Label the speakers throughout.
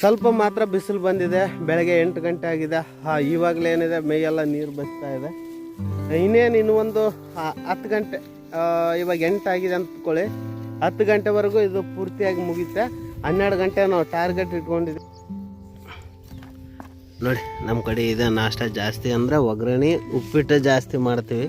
Speaker 1: ಸ್ವಲ್ಪ ಮಾತ್ರ ಬಿಸಿಲು ಬಂದಿದೆ, ಬೆಳಗ್ಗೆ ಎಂಟು ಗಂಟೆ ಆಗಿದೆ. ಹಾ, ಇವಾಗಲೇ ಏನಿದೆ, ಮೈಯೆಲ್ಲ ನೀರು ಬಚ್ತಾ ಇದೆ. ಇನ್ನೇನು ಇನ್ನು ಒಂದು ಹತ್ತು ಗಂಟೆ ಇವಾಗ ಎಂಟು ಆಗಿದೆ ಅಂದ್ಕೊಳ್ಳಿ. ಹತ್ತು ಗಂಟೆವರೆಗೂ ಇದು ಪೂರ್ತಿಯಾಗಿ ಮುಗಿತೆ ಹನ್ನೆರಡು ಗಂಟೆ ನಾವು ಟಾರ್ಗೆಟ್ ಇಟ್ಕೊಂಡಿದ್ವಿ ನೋಡಿ, ನಮ್ಮ ಕಡೆ ಇದೆ ನಾಷ್ಟ ಜಾಸ್ತಿ ಅಂದರೆ ಒಗ್ಗರಣೆ, ಉಪ್ಪಿಟ್ಟು ಜಾಸ್ತಿ ಮಾಡ್ತೀವಿ.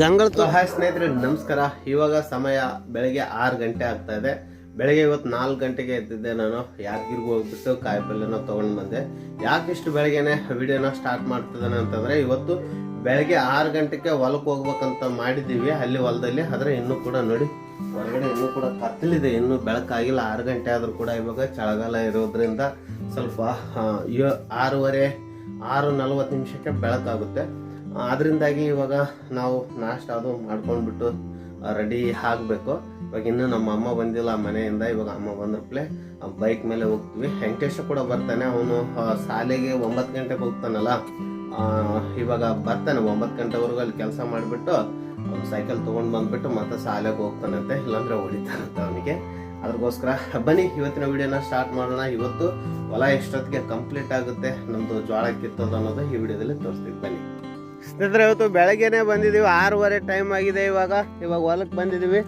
Speaker 1: ಗಂಗಳ ಹಾಯ್ ಸ್ನೇಹಿತರೆ, ನಮಸ್ಕಾರ. ಇವಾಗ ಸಮಯ ಬೆಳಗ್ಗೆ ಆರು ಗಂಟೆ ಆಗ್ತಾ ಇದೆ. ಬೆಳಗ್ಗೆ ಇವತ್ತು ನಾಲ್ಕು ಗಂಟೆಗೆ ಎದ್ದಿದ್ದೆ ನಾನು. ಯಾದಗಿರಿಗೆ ಹೋಗ್ಬಿಟ್ಟು ಕಾಯಿಪಲ್ಯನ ತೊಗೊಂಡು ಬಂದೆ. ಯಾಕಿಷ್ಟು ಬೆಳಗ್ಗೆನೆ ವಿಡಿಯೋನ ಸ್ಟಾರ್ಟ್ ಮಾಡ್ತಿದ್ದಾನೆ ಅಂತಂದ್ರೆ, ಇವತ್ತು ಬೆಳಗ್ಗೆ ಆರು ಗಂಟೆಗೆ ಹೊಲಕ್ಕೆ ಹೋಗ್ಬೇಕಂತ ಮಾಡಿದ್ದೀವಿ. ಅಲ್ಲಿ ಹೊಲದಲ್ಲಿ ಆದರೆ ಇನ್ನೂ ಕೂಡ ನೋಡಿ, ಹೊರಗಡೆ ಇನ್ನೂ ಕೂಡ ಕತ್ತಲಿದೆ. ಇನ್ನೂ ಬೆಳಕಾಗಿಲ್ಲ. ಆರು ಗಂಟೆ ಆದರೂ ಕೂಡ ಇವಾಗ ಚಳಗಾಲ ಇರೋದ್ರಿಂದ ಸ್ವಲ್ಪ ಆರೂವರೆ, ಆರು ನಲವತ್ತು ನಿಮಿಷಕ್ಕೆ ಬೆಳಕಾಗುತ್ತೆ. ಅದರಿಂದಾಗಿ ಇವಾಗ ನಾವು ನಾಷ್ಟ ಅದು ಮಾಡ್ಕೊಂಡ್ಬಿಟ್ಟು ರೆಡಿ ಆಗಬೇಕು. ಇವಾಗ ಇನ್ನೂ ನಮ್ಮ ಅಮ್ಮ ಬಂದಿಲ್ಲ ಮನೆಯಿಂದ. ಇವಾಗ ಅಮ್ಮ ಬಂದ್ರಪ್ಲೆ ಬೈಕ್ ಮೇಲೆ ಹೋಗ್ತೀವಿ. ವೆಂಕಟೇಶ ಕೂಡ ಬರ್ತಾನೆ. ಅವನು ಶಾಲೆಗೆ ಒಂಬತ್ತು ಗಂಟೆಗೆ ಹೋಗ್ತಾನಲ್ಲ. ಇವಾಗ ಬರ್ತಾನೆ. ಒಂಬತ್ತು ಗಂಟೆವರೆಗೂ ಅಲ್ಲಿ ಕೆಲಸ ಮಾಡಿಬಿಟ್ಟು ಅವ್ನು ಸೈಕಲ್ ತೊಗೊಂಡು ಬಂದ್ಬಿಟ್ಟು ಮತ್ತೆ ಶಾಲೆಗೆ ಹೋಗ್ತಾನಂತೆ. ಇಲ್ಲಾಂದ್ರೆ ಹೊಡಿತಾನಂತೆ ಅವನಿಗೆ. ಅದಕ್ಕೋಸ್ಕರ ಬನ್ನಿ, ಇವತ್ತಿನ ವಿಡಿಯೋನ ಸ್ಟಾರ್ಟ್ ಮಾಡೋಣ. ಇವತ್ತು ಹೊಲ ಎಷ್ಟೊತ್ತಿಗೆ ಕಂಪ್ಲೀಟ್ ಆಗುತ್ತೆ, ನಮ್ದು ಜ್ವಾಳ ಕಿತ್ತೋದು ಅನ್ನೋದು ಈ ವಿಡಿಯೋದಲ್ಲಿ ತೋರಿಸ್ತೀವಿ. ಬನ್ನಿ. ಸ್ನೇಹಿತರೆ, ಇವತ್ತು ಬೆಳಗ್ಗೆನೆ ಬಂದಿದ್ದೀವಿ ಆರೂವರೆ ಟೈಮ್ ಆಗಿದೆ ಇವಾಗ. ಇವಾಗ ಹೊಲಕ್ಕೆ ಬಂದಿದ್ದೀವಿ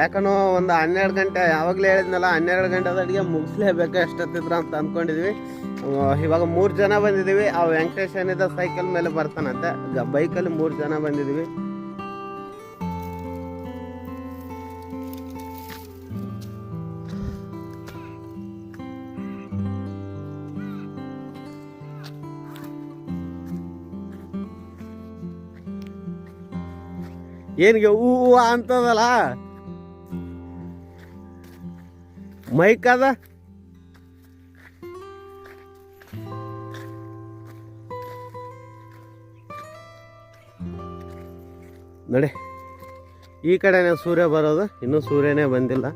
Speaker 1: ಯಾಕನೋ ಒಂದು ಹನ್ನೆರಡು ಗಂಟೆ, ಯಾವಾಗಲೇ ಹೇಳಿದ್ನಲ್ಲ, ಹನ್ನೆರಡು ಗಂಟೆ ಅಡುಗೆ ಮುಗಿಸ್ಲೇಬೇಕು ಎಷ್ಟೊತ್ತಿದ್ರ ಅಂತ ಅಂದ್ಕೊಂಡಿದ್ವಿ. ಇವಾಗ ಮೂರು ಜನ ಬಂದಿದ್ದೀವಿ ಆ ವೆಂಕಟೇಶ್ ಏನಿದೆ, ಸೈಕಲ್ ಮೇಲೆ ಬರ್ತಾನಂತೆ. ಬೈಕಲ್ಲಿ ಮೂರು ಜನ ಬಂದಿದ್ದೀವಿ ಏನಿಗೆ ಹೂ ಅಂತದಲ್ಲ? ಮೈಕ್ ಅದ ನೋಡಿ. ಈ ಕಡೆನೇ ಸೂರ್ಯ ಬರೋದು, ಇನ್ನೂ ಸೂರ್ಯನೇ ಬಂದಿಲ್ಲ.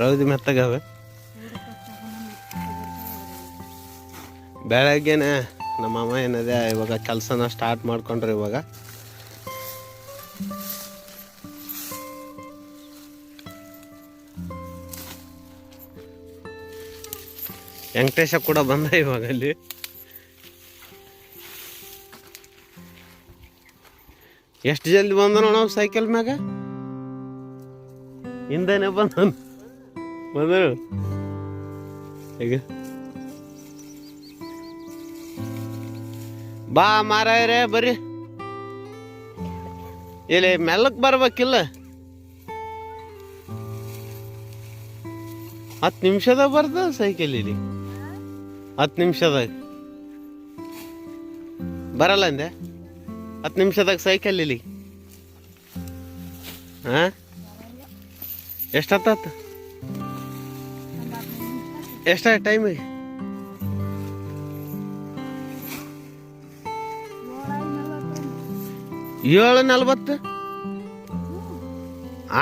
Speaker 1: ರೌದಿ ಮೆತ್ತಗವೆ. ಬೆಳಗ್ಗೆನೆ ನಮ್ಮ ಅಮ್ಮ ಏನಿದೆ, ಇವಾಗ ಕೆಲಸನ ಸ್ಟಾರ್ಟ್ ಮಾಡ್ಕೊಂಡ್ರೆ ಇವಾಗ. ವೆಂಕಟೇಶ ಕೂಡ ಬಂದ ಇವಾಗ ಅಲ್ಲಿ ಎಷ್ಟು ಜಲ್ದಿ ಬಂದನು ನಾವು ಸೈಕಲ್ ಮ್ಯಾಗ? ಹಿಂದೆನೆ ಬಂದನು. ಬಂದನು. ಈಗ. ಬಾ ಮಾರಾಯರೇ, ಬರ್ರಿ. ಇಲ್ಲಿ ಮೆಲ್ಲಕ್ ಬರ್ಬೇಕಿಲ್ಲ? ಹತ್ತು ನಿಮಿಷದಾಗ ಬರ್ದ ಸೈಕಲ್ ಇಲ್ಲಿ. ಹತ್ತು ನಿಮಿಷದಾಗ ಬರಲ್ಲ ಅಂದೆ? ಹತ್ತು ನಿಮಿಷದಾಗ ಸೈಕಲ್ ಇಲ್ಲಿ. ಹಾಂ ಎಷ್ಟತ್ತ ಎಷ್ಟ ಟೈಮಿಗೆ ಏಳು ನಲ್ವತ್ತು?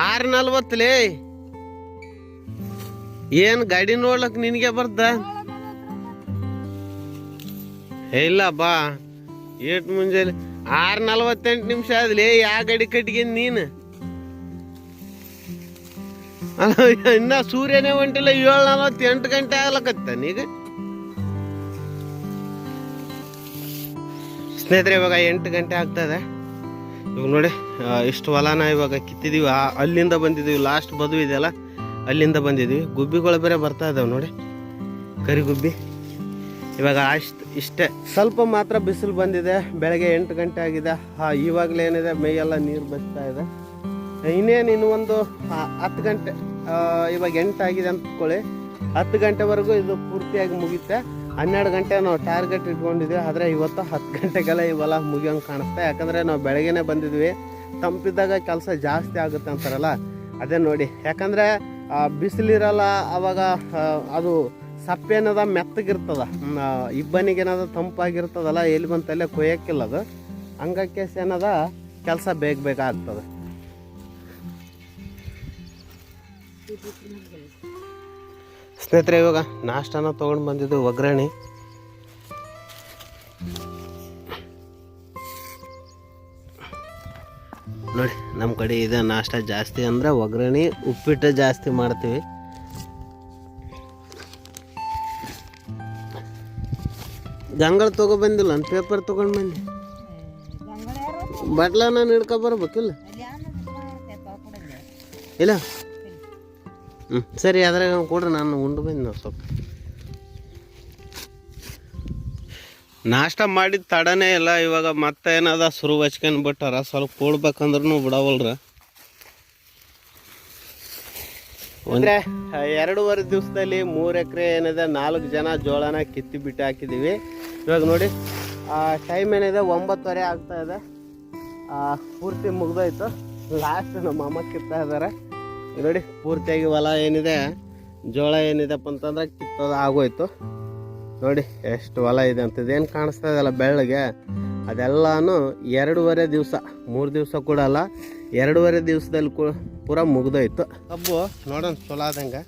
Speaker 1: ಆರು ನಲ್ವತ್ತಲೇ ಏನು ಗಾಡಿ ನೋಡ್ಲಕ್ಕೆ ನಿನಗೆ ಬರ್ದ? ಏ, ಇಲ್ಲ ಬಾ. ಏಟ್ ಮುಂಜಾನೆ ಆರು ನಲ್ವತ್ತೆಂಟು ನಿಮಿಷ ಆದ್ಲಿ ಯಾ ಗಡಿ ಕಟ್ಟಿಗೆ ನೀನು. ಇನ್ನ ಸೂರ್ಯನೇ ಹೊಂಟಿಲ್ಲ, ಏಳು ನಲ್ವತ್ತೆಂಟು ಗಂಟೆ ಆಗ್ಲಕತ್ತ ನೀಗ ಸ್ನೇಹಿತರೆ, ಇವಾಗ ಎಂಟು ಗಂಟೆ ಆಗ್ತದೆ. ಇವಾಗ ನೋಡಿ ಇಷ್ಟು ಹೊಲನ ಇವಾಗ ಕಿತ್ತಿದೀವಿ. ಅಲ್ಲಿಂದ ಬಂದಿದ್ದೀವಿ ಲಾಸ್ಟ್ ಬದು ಇದೆಯಲ್ಲ ಅಲ್ಲಿಂದ ಬಂದಿದ್ದೀವಿ ಗುಬ್ಬಿಗಳು ಬೇರೆ ಬರ್ತಾ ಇದಾವೆ ನೋಡಿ. ಕರಿ ಗುಬ್ಬಿ ಇವಾಗ ಅಷ್ಟು ಇಷ್ಟೇ. ಸ್ವಲ್ಪ ಮಾತ್ರ ಬಿಸಿಲು ಬಂದಿದೆ ಬೆಳಗ್ಗೆ ಎಂಟು ಗಂಟೆ ಆಗಿದೆ. ಹಾ ಇವಾಗಲೇ ಏನಿದೆ ಮೈಯೆಲ್ಲ ನೀರು ಬಸ್ತಾ ಇದೆ. ಇನ್ನೇನು ಇನ್ನು ಒಂದು ಹತ್ತು ಗಂಟೆ ಇವಾಗ ಎಂಟಾಗಿದೆ ಅಂದ್ಕೊಳ್ಳಿ. ಹತ್ತು ಗಂಟೆವರೆಗೂ ಇದು ಪೂರ್ತಿಯಾಗಿ ಮುಗಿಯುತ್ತೆ. ಹನ್ನೆರಡು ಗಂಟೆ ನಾವು ಟಾರ್ಗೆಟ್ ಇಟ್ಕೊಂಡಿದ್ವಿ ಆದರೆ ಇವತ್ತು ಹತ್ತು ಗಂಟೆಗೆಲ್ಲ ಇವೆಲ್ಲ ಮುಗಿಯೋಂಗೆ ಕಾಣಿಸ್ತಾ ಯಾಕಂದರೆ ನಾವು ಬೆಳಗ್ಗೆನೆ ಬಂದಿದ್ವಿ. ತಂಪಿದ್ದಾಗ ಕೆಲಸ ಜಾಸ್ತಿ ಆಗುತ್ತೆ ಅಂತಾರಲ್ಲ ಅದೇ ನೋಡಿ. ಯಾಕಂದರೆ ಬಿಸಿಲಿರಲ್ಲ ಆವಾಗ ಆ, ಅದು ಸಪ್ಪೇನದ ಮೆತ್ತಗಿರ್ತದ. ಇಬ್ಬನಿಗೇನದ ತಂಪಾಗಿರ್ತದಲ್ಲ, ಎಲ್ಲಿ ಬಂತಲ್ಲೇ ಕೊಯ್ಯಕ್ಕಿಲ್ಲ ಅದು. ಹಂಗಕ್ಕೆ ಏನದ, ಕೆಲಸ ಬೇಗ ಬೇಗ ಆಗ್ತದೆ. ಸ್ನೇಹಿತರೆ, ಇವಾಗ ನಾಷ್ಟನ ತೊಗೊಂಡು ಬಂದಿದ್ದು ಒಗ್ಗರಣೆ. ನೋಡಿ ನಮ್ಮ ಕಡೆ ಇದೆ ನಾಷ್ಟ ಜಾಸ್ತಿ ಅಂದರೆ ಒಗ್ಗರಣೆ, ಉಪ್ಪಿಟ್ಟು ಜಾಸ್ತಿ ಮಾಡ್ತೀವಿ. ಗಂಗಳ ತಗೊಬಂದಿಲ್ಲ ಅಂತ ಪೇಪರ್ ತೊಗೊಂಡು ಬಂದು. ಬಟ್ಲ ನಾನು ಹಿಡ್ಕೊ ಬರ್ಬೇಕಿಲ್ಲ ಇಲ್ಲ? ಹ್ಞೂ ಸರಿ, ಅದ್ರಾಗ ಕೊಡ್ರಿ, ನಾನು ಉಂಡು ಬಂದು ನಾವು ಸ್ವಲ್ಪ. ನಾಷ್ಟ ಮಾಡಿದ ತಡನೇ ಇಲ್ಲ, ಇವಾಗ ಮತ್ತೆ ಏನದ ಶುರು ಹಚ್ಕೊಂಡ್ ಬಿಟ್ಟಾರ, ಸ್ವಲ್ಪ ಕೂಡ್ಬೇಕಂದ್ರೂ ಬಿಡವಲ್ರ. ಅಂದ್ರೆ ಎರಡೂವರೆ ದಿವಸದಲ್ಲಿ ಮೂರು ಎಕರೆ ಏನಿದೆ, ನಾಲ್ಕು ಜನ ಜೋಳನ ಕಿತ್ತಿ ಬಿಟ್ಟು ಹಾಕಿದೀವಿ. ಇವಾಗ ನೋಡಿ ಟೈಮ್ ಏನಿದೆ, ಒಂಬತ್ತುವರೆ ಆಗ್ತಾ ಇದೆ. ಪೂರ್ತಿ ಮುಗ್ದೋಯ್ತು. ಲಾಸ್ಟ್ ನಮ್ಮ ಅಮ್ಮ ಕಿತ್ತಾ ಇದ್ದಾರೆ. ನೋಡಿ, ಪೂರ್ತಿಯಾಗಿ ಹೊಲ ಏನಿದೆ, ಜೋಳ ಏನಿದೆಪ್ಪ ಅಂತಂದ್ರೆ ಕಿತ್ತೋದು ಆಗೋಯ್ತು. ನೋಡಿ, ಎಷ್ಟು ಹೊಲ ಇದೆ ಅಂತ ಇದೇನು ಕಾಣಿಸ್ತಾ ಇದೆಯಲ್ಲ ಬೆಳ್ಳಗೆ? ಅದೆಲ್ಲನೂ ಎರಡೂವರೆ ದಿವಸ, ಮೂರು ದಿವಸ ಕೂಡ ಅಲ್ಲ. ಎರಡೂವರೆ ದಿವಸದಲ್ಲಿ ಪೂರ ಮುಗ್ದೋಯ್ತು. ಕಬ್ಬು ನೋಡೋಣ ಚಲೋ ಆದಂಗೆ.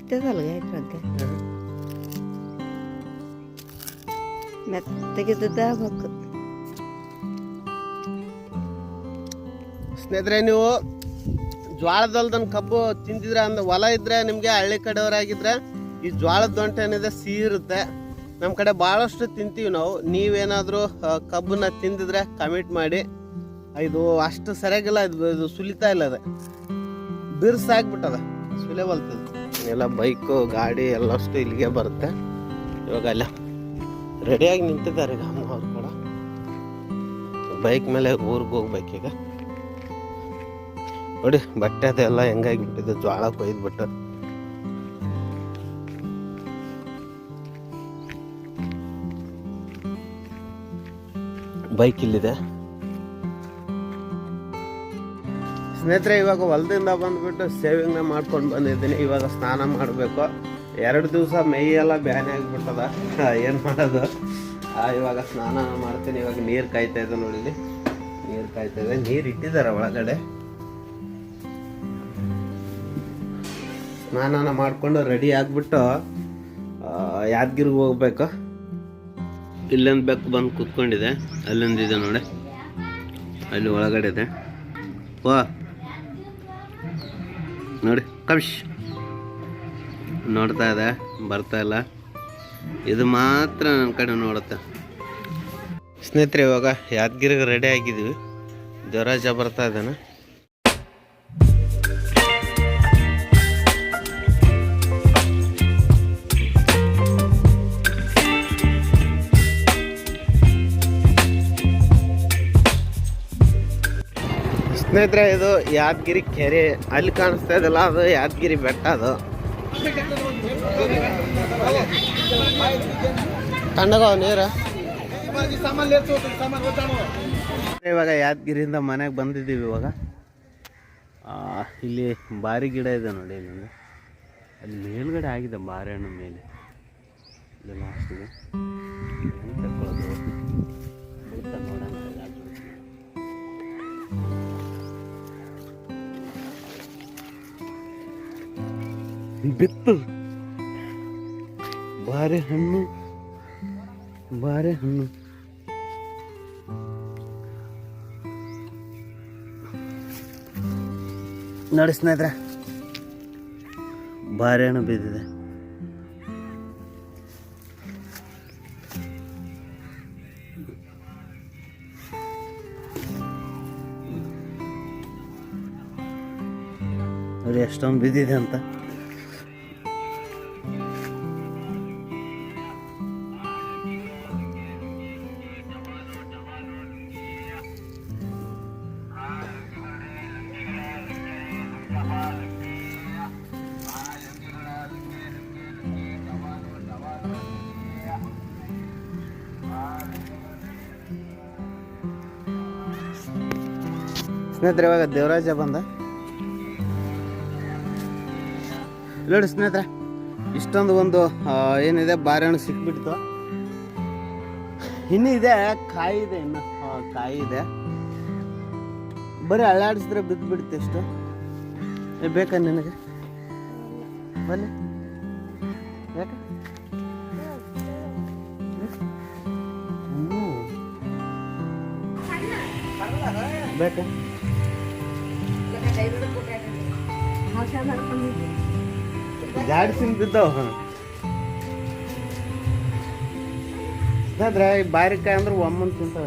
Speaker 2: ಇದ್ರಾಗ ಮೆತ್ತಗಿದ್ದಾಗಬೇಕು
Speaker 1: ಸ್ನೇಹಿತರೆ ನೀವು ಜ್ವಾಳದಲ್ದನ್ ಕಬ್ಬು ತಿಂದಿದ್ರೆ ಅಂದ ಹೊಲ ಇದ್ರೆ ನಿಮಗೆ ಹಳ್ಳಿ ಕಡೆಯವರಾಗಿದ್ರೆ ಈ ಜ್ವಾಳದ ದೊಂಟೆ ಏನಿದೆ ಸಿಹಿ ಇರುತ್ತೆ ನಮ್ಮ ಕಡೆ ಭಾಳಷ್ಟು ತಿಂತೀವಿ ನಾವು. ನೀವೇನಾದರೂ ಕಬ್ಬನ್ನ ತಿಂದಿದ್ರೆ ಕಮಿಟ್ ಮಾಡಿ. ಇದು ಅಷ್ಟು ಸರಿಯಾಗಿಲ್ಲ, ಇದು ಇದು ಸುಲಿತಾ ಇಲ್ಲ ಅದು. ಬಿರ್ಸಾಕ್ಬಿಟ್ಟದ ಸುಲೇ ಬಲ್ತದ. ಎಲ್ಲ ಬೈಕು ಗಾಡಿ ಎಲ್ಲಷ್ಟು ಇಲ್ಲಿಗೆ ಬರುತ್ತೆ. ಇವಾಗ ಅಲ್ಲ ರೆಡಿಯಾಗಿ ನಿಂತಿದ್ದಾರೆ ಈಗ ಅಮ್ಮನವ್ರು ಕೂಡ. ಬೈಕ್ ಮೇಲೆ ಊರಿಗೆ ಹೋಗ್ಬೇಕೀಗ. ನೋಡಿ, ಬಟ್ಟೆ ಅದೆಲ್ಲ ಹೆಂಗಾಗಿ ಹೆಂಗಾಗಿಬಿಟ್ಟಿದೆ, ಜ್ವಾಳ ಕೊಯ್ದ್ಬಿಟ್ಟು. ಬೈಕ್ ಇಲ್ಲಿದೆ. ಸ್ನೇಹಿತರೆ, ಇವಾಗ ಹೊಲದಿಂದ ಬಂದ್ಬಿಟ್ಟು ಸೇವಿಂಗ್ನ ಮಾಡ್ಕೊಂಡು ಬಂದಿದ್ದೀನಿ. ಇವಾಗ ಸ್ನಾನ ಮಾಡಬೇಕು. ಎರಡು ದಿವಸ ಮೈ ಎಲ್ಲ ಬ್ಯಾನೆ ಆಗಿಬಿಟ್ಟದ. ಏನು ಮಾಡೋದು? ಇವಾಗ ಸ್ನಾನ ಮಾಡ್ತೀನಿ. ಇವಾಗ ನೀರು ಕಾಯ್ತಾ ಇದೆ ನೋಡಿ ನೀರು ಕಾಯ್ತಾ ಇದೆ ನೀರು ಇಟ್ಟಿದ್ದಾರೆ ಒಳಗಡೆ. ಸ್ನಾನ ಮಾಡಿಕೊಂಡು ರೆಡಿ ಆಗಿಬಿಟ್ಟು ಯಾದಗಿರಿಗೆ ಹೋಗ್ಬೇಕು? ಇಲ್ಲೊಂದು ಬೆಕ್ಕು ಬಂದು ಕೂತ್ಕೊಂಡಿದೆ. ಅಲ್ಲೊಂದಿದೆ ನೋಡಿ. ಅಲ್ಲಿ ಒಳಗಡೆ ಇದೆ. ವಾ. ನೋಡಿ ಕವಿಶ್ ನೋಡ್ತಾ ಇದೆ, ಬರ್ತಾ ಇಲ್ಲ. ಇದು ಮಾತ್ರ ನನ್ನ ಕಡೆ ನೋಡುತ್ತೆ. ಸ್ನೇಹಿತರೆ, ಇವಾಗ ಯಾದಗಿರಿಗೆ ರೆಡಿ ಆಗಿದ್ದೀವಿ ದೇವರಾಜ ಬರ್ತಾ ಇದ್ದಾನೆ. ಸ್ನೇಹಿತರೆ, ಇದು ಯಾದಗಿರಿ ಕೆರೆ. ಅಲ್ಲಿ ಕಾಣಿಸ್ತಾ ಇದೆಲ್ಲ ಅದು ಯಾದಗಿರಿ ಬೆಟ್ಟ ಅದು. ತಣ್ಣಗ ನೀರು. ಇವಾಗ ಯಾದಗಿರಿಯಿಂದ ಮನೆಗೆ ಬಂದಿದ್ದೀವಿ ಇವಾಗ. ಇಲ್ಲಿ ಬಾರಿ ಗಿಡ ಇದೆ ನೋಡಿ ಇಲ್ಲಿಂದ ಅಲ್ಲಿ ಮೇಲ್ಗಡೆ ಆಗಿದೆ ಬಾರೆಹಣ್ಣು ಮೇಲೆ. ಇಲ್ಲಿ ಲಾಸ್ಟಿಗೆ ಬಿತ್ತು. ಬಾರೆಹಣ್ಣು ಬಾರೆಹಣ್ಣು ನೋಡಿ ಸ್ನೇಹಿತರೆ ಬಾರೆಹಣ್ಣು ಬಿದ್ದಿದೆ. ನೋಡಿ ಎಷ್ಟೊಂದು ಬಿದ್ದಿದೆ ಅಂತ. ಸ್ನೇಹಿತರೆ, ಇವಾಗ ದೇವರಾಜ ಬಂದ. ನೋಡಿ ಸ್ನೇಹಿತರೆ, ಇಷ್ಟೊಂದು ಒಂದು ಏನಿದೆ ಬಾರೆ ಹಣ್ಣು ಸಿಕ್ಬಿಡ್ತು. ಇನ್ನೂ ಇದೆ, ಕಾಯಿ ಇದೆ ಇನ್ನು. ಕಾಯಿ ಇದೆ. ಬರೀ ಅಳ್ಳಾಡಿಸಿದ್ರೆ ಬಿದ್ದು ಬಿಡುತ್ತೆ ಇಷ್ಟು ಬೇಕಾ ನಿನಗೆ? ಬನ್ನಿ. ಯಾಕೆ? ಬೇಕಾ? ಜಾಡ್ಸಿನ ಬಿದ್ದಾವ ಅದ್ರ ಬಾರಿಕಾಯಿ ಅಂದ್ರೆ ಒಮ್ಮನ್ ತಿಂತಾವ.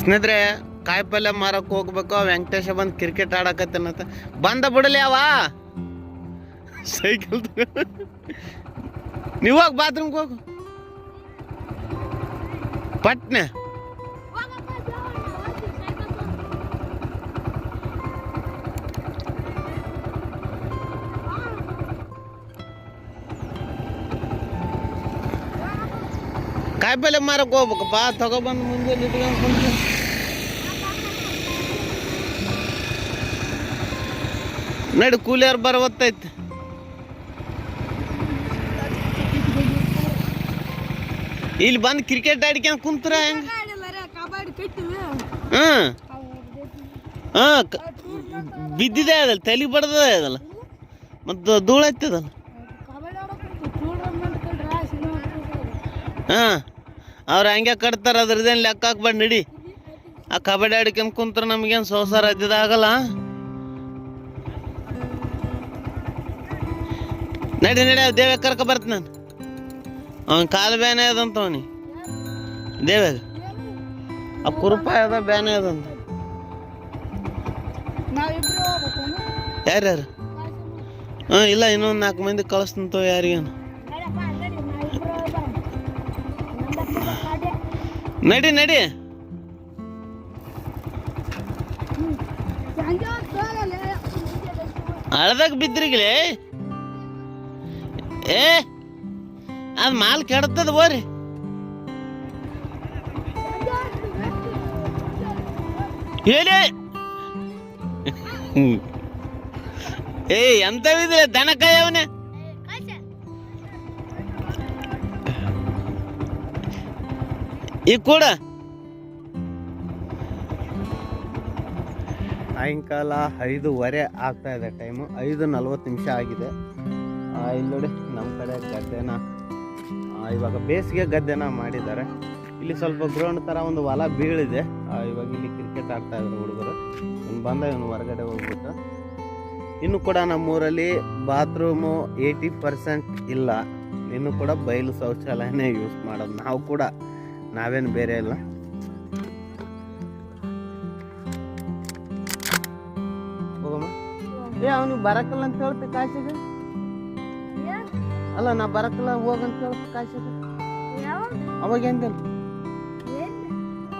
Speaker 1: ಸ್ನೇಹಿತರೆ, ಕಾಯಿ ಪಲ್ಯ ಮಾರಕ್ ಹೋಗ್ಬೇಕು, ವೆಂಕಟೇಶ ಬಂದ್ ಕ್ರಿಕೆಟ್ ಆಡಕತ್ತನಂತ ಬಂದ ಬಿಡಲಿ ಅವ. ಸೈಕಲ್ ನೀವಾಗ ಬಾತ್ರೂಮ್ಗೆ ಹೋಗು. ಪಟ್ನೆ. ಕಾಯಿ ಮಾರಕ್ಕೆ ಮಾರಕ್ ಹೋಗ್ಬೇಕಪ್ಪ ತಗೊಬಂದು ಮುಂದೆ ನಿಂತ ಕುಂತ್ರೆ. ನಡಿ ಕೂಲಿಯರ್ ಹೊತ್ತೈತೆ. ಇಲ್ಲಿ ಬಂದು ಕ್ರಿಕೆಟ್ ಆಡ್ಕೊಂಡ್ ಕುಂತರ ಹೆಂಗ? ಹ್ಮ್ ಹಾ ಕ- ಬಿದ್ದಿದೆ ಅದಲ್ಲ ತಲೆ ಬಡ್ದದ ಅದಲ್ಲ. ಮತ್ತು ಧೂಳ ಹತ್ತದಲ್ಲ ಹಾ. ಅವ್ರು ಹಂಗೆ ಕಟ್ತಾರೆ, ಅದ್ರದ್ದೇನು ಲೆಕ್ಕ ಹಾಕ್ಬೇಡ ನಡಿ. ಆ ಕಬಡ್ಡಿ ಆಡ್ಕೊಂಡ್ ಕುಂತ್ರ ನಮ್ಗೇನು ಸಂಸಾರ ಹತ್ತಿದಾಗಲ್ಲ ನಡಿ ನಡಿ ಅವ್ ದೇವ್ಯಾಗ ಕರ್ಕ ಬರ್ತೀನಿ ನಾನು. ಅವನ ಕಾಲು ಬ್ಯಾನೆ ಅದಂತ ಅವನಿ ದೇವ್ಯಾಗ. ಆ ಕುರುಪ ಅದ, ಬ್ಯಾನೆ ಅದಂತ. ಯಾರ್ಯಾರು? ಹಾಂ ಇಲ್ಲ, ಇನ್ನೊಂದು ನಾಲ್ಕು ಮಂದಿ ಕಳಿಸ್ತಂತವ ಯಾರಿಗೇನು. ನಡಿ ನಡಿ. ಹಳದಾಗ ಬಿದ್ರಿಗ್ಲಿ ಏ ಅದು ಮಾಲ್ ಕೆಡ್ತದ ಬೋರಿ ಹೇಳಿ. ಏ ಎಂತವಿದ್ರೆ ದನ ಕಾಯವನೆ ಈಗ ಕೂಡ. ಸಾಯಂಕಾಲ ಐದೂವರೆ ಆಗ್ತಾ ಇದೆ ಟೈಮು ಐದು ನಲ್ವತ್ತು ನಿಮಿಷ ಆಗಿದೆ. ಇಲ್ಲಿ ನೋಡಿ ನಮ್ಮ ಕಡೆ ಗದ್ದೆನ. ಇವಾಗ ಬೇಸಿಗೆ ಗದ್ದೆನ ಮಾಡಿದ್ದಾರೆ. ಇಲ್ಲಿ ಸ್ವಲ್ಪ ಗ್ರೌಂಡ್ ಥರ ಒಂದು ಹೊಲ ಬೀಳಿದೆ. ಇವಾಗ ಇಲ್ಲಿ ಕ್ರಿಕೆಟ್ ಆಡ್ತಾ ಇದ್ದಾರೆ ಹುಡುಗರು. ಇನ್ನು ಬಂದ, ಇವನು ಹೊರಗಡೆ ಹೋಗ್ಬಿಟ್ಟು. ಇನ್ನು ಕೂಡ ನಮ್ಮೂರಲ್ಲಿ ಬಾತ್ರೂಮು ಏಯ್ಟಿ ಪರ್ಸೆಂಟ್ ಇಲ್ಲ. ಇನ್ನು ಕೂಡ ಬಯಲು ಶೌಚಾಲಯನೇ ಯೂಸ್ ಮಾಡೋದು. ನಾವು ಕೂಡ ನಾವೇನು ಬೇರೆ ಇಲ್ಲ. ಹೋಗಮ್ಮ. ಏ ಅವನಿಗೆ ಬರಕಲ್ಲ ಅಂತ ಹೇಳ್ತೆ ಕಾಶಿಗೆ? ಅಲ್ಲ, ನಾ ಬರಕಲ್ಲ ಹೋಗಂತ ಹೇಳ್ತೆ ಕಾಶಿಗೆ. ಅವಾಗ ಎಂದೇನು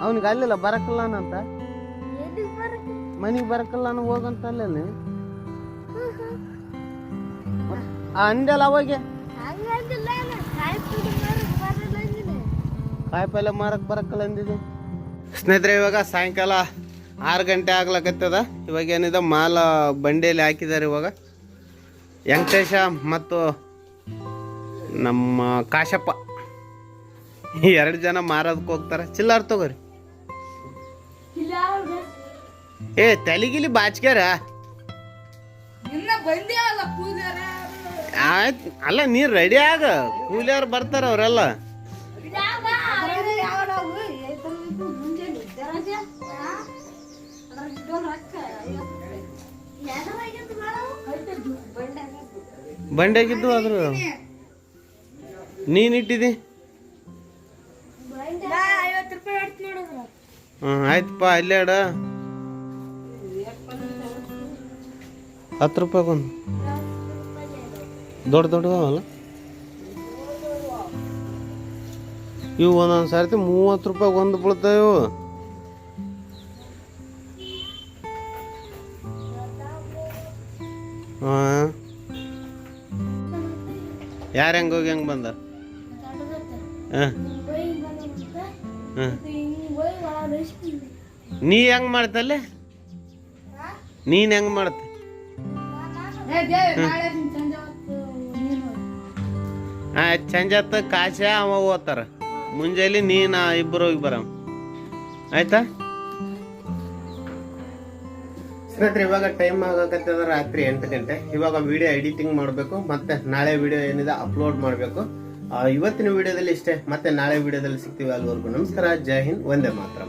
Speaker 1: ಅವನಿಗೆ ಅಲ್ಲಿಲ್ಲ ಬರಕಲ್ಲ ಅಂತ? ಮನೆಗೆ ಬರಕಲ್ಲ ಹೋಗಂತ ಅಲ್ಲಲ್ಲಿ? ಅಂದಲ್ಲ ಅವಾಗೆ? ಕಾಯಿ ಪಲ್ಯ ಮಾರಕ್ ಬರಕ್ಕಲ್ಲ ಅಂದಿದ್ದು ಸ್ನೇಹಿತರೆ, ಇವಾಗ ಸಾಯಂಕಾಲ ಆರು ಗಂಟೆ ಆಗ್ಲಕತ್ತದ. ಇವಾಗ ಏನಿದೆ, ಮಾಲ ಬಂಡೇಲಿ ಹಾಕಿದ್ದಾರೆ ಇವಾಗ. ವೆಂಕಟೇಶ ಮತ್ತು ನಮ್ಮ ಕಾಶಪ್ಪ. ಎರಡು ಜನ ಮಾರೋದಕ್ಕೆ ಹೋಗ್ತಾರೆ. ಚಿಲ್ಲಾರ್ ತಗೋರಿ. ಏ, ತಲೆಗಿಲಿ ಬಾಚ್ಕ್ಯಾರ? ಆಯ್ತು, ಅಲ್ಲ, ನೀರು ರೆಡಿ ಆಗ. ಕೂಲಿಯವ್ರು ಬರ್ತಾರ ಅವರೆಲ್ಲ. ಬಂಡೆಗಿದ್ದು ಆದ್ರೆ ನೀನ್ ಇಟ್ಟಿದಿ? ಹ್ಮ್ ಆಯ್ತಪ್ಪ ಅಲ್ಲೇ ಅಡ ಹತ್ತು ರೂಪಾಯಿ ಒಂದು ದೊಡ್ಡ ದೊಡ್ಡದಾವಲ್ಲ? ಇವು ಒಂದೊಂದು ಸರ್ತಿ ಮೂವತ್ತು ರೂಪಾಯಿ ಒಂದು ಬೀಳ್ತಾವೆ ಇವು. ಹಾಂ. ಯಾರು ಹೆಂಗೆ ಹೋಗಿ ಹೆಂಗೆ ಬಂದ? ಹಾಂ. ಹಾಂ. ನೀ ಹೆಂಗೆ ಮಾಡ್ತಲ್ಲೇ ನೀನು ಹೆಂಗೆ ಮಾಡ್ತ? ಹೊತ್ತು ಕಾಶ ಅವ ಓದ್ತಾರ ಮುಂಜಾನೆ ನೀನು ಇಬ್ಬರು ಹೋಗಿ ಬರ ಆಯ್ತಾ? ಸ್ನೇಹಿತರೆ, ಇವಾಗ ಟೈಮ್ ಆಗಕತ್ತದ ರಾತ್ರಿ ಎಂಟು ಗಂಟೆ. ಇವಾಗ ವಿಡಿಯೋ ಎಡಿಟಿಂಗ್ ಮಾಡಬೇಕು, ಮತ್ತೆ ನಾಳೆ ವಿಡಿಯೋ ಏನಿದೆ ಅಪ್ಲೋಡ್ ಮಾಡಬೇಕು. ಇವತ್ತಿನ ವಿಡಿಯೋದಲ್ಲಿ ಇಷ್ಟೇ, ಮತ್ತೆ ನಾಳೆ ವಿಡಿಯೋದಲ್ಲಿ ಸಿಗ್ತೀವಿ ಅಲ್ಲಿವರೆಗೂ ನಮಸ್ಕಾರ, ಜೈ ಹಿಂದ್ ಒಂದೇ ಮಾತ್ರ.